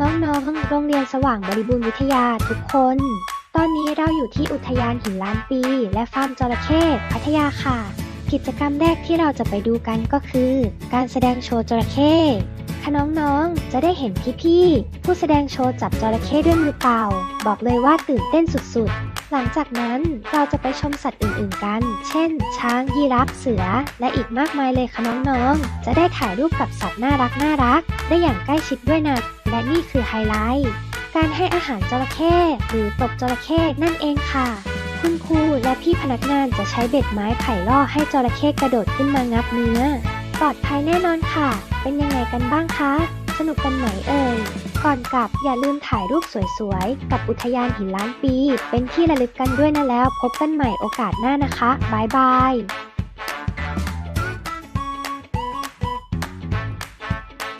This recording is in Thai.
น้องๆ โรงเรียนสว่างบริบูรณ์วิทยาทุกคน ตอนนี้เราอยู่ที่อุทยานหินล้านปี และฟาร์มจระเข้พัทยาค่ะ กิจกรรมแรกที่เราจะไปดูกันก็คือ การแสดงโชว์จระเข้ค่ะน้องๆ จะได้เห็นพี่ๆ ผู้แสดงโชว์จับจระเข้ด้วยมือเปล่า บอกเลยว่าตื่นเต้นสุดๆ หลังจากนั้นเราจะไปชมสัตว์อื่นๆกัน เช่น ช้าง ยีราฟ เสือ และอีกมากมายเลยค่ะน้องๆ จะได้ถ่ายรูปกับสัตว์น่ารักน่ารักได้อย่างใกล้ชิดด้วยนะ และนี่คือไฮไลท์ การให้อาหารจระเข้หรือตบจระเข้นั่นเองค่ะ คุณครูและพี่พนักงานจะใช้เบ็ดไม้ไผ่ล่อให้จระเข้กระโดดขึ้นมางับเนื้อ ปลอดภัยแน่นอนค่ะ เป็นยังไงกันบ้างคะ สนุกกันไหมเอ่ย ก่อนกลับอย่าลืมถ่ายรูปสวยๆ กับอุทยานหินล้านปี เป็นที่ระลึกกันด้วยนะแล้ว พบกันใหม่โอกาสหน้านะคะบ๊ายบาย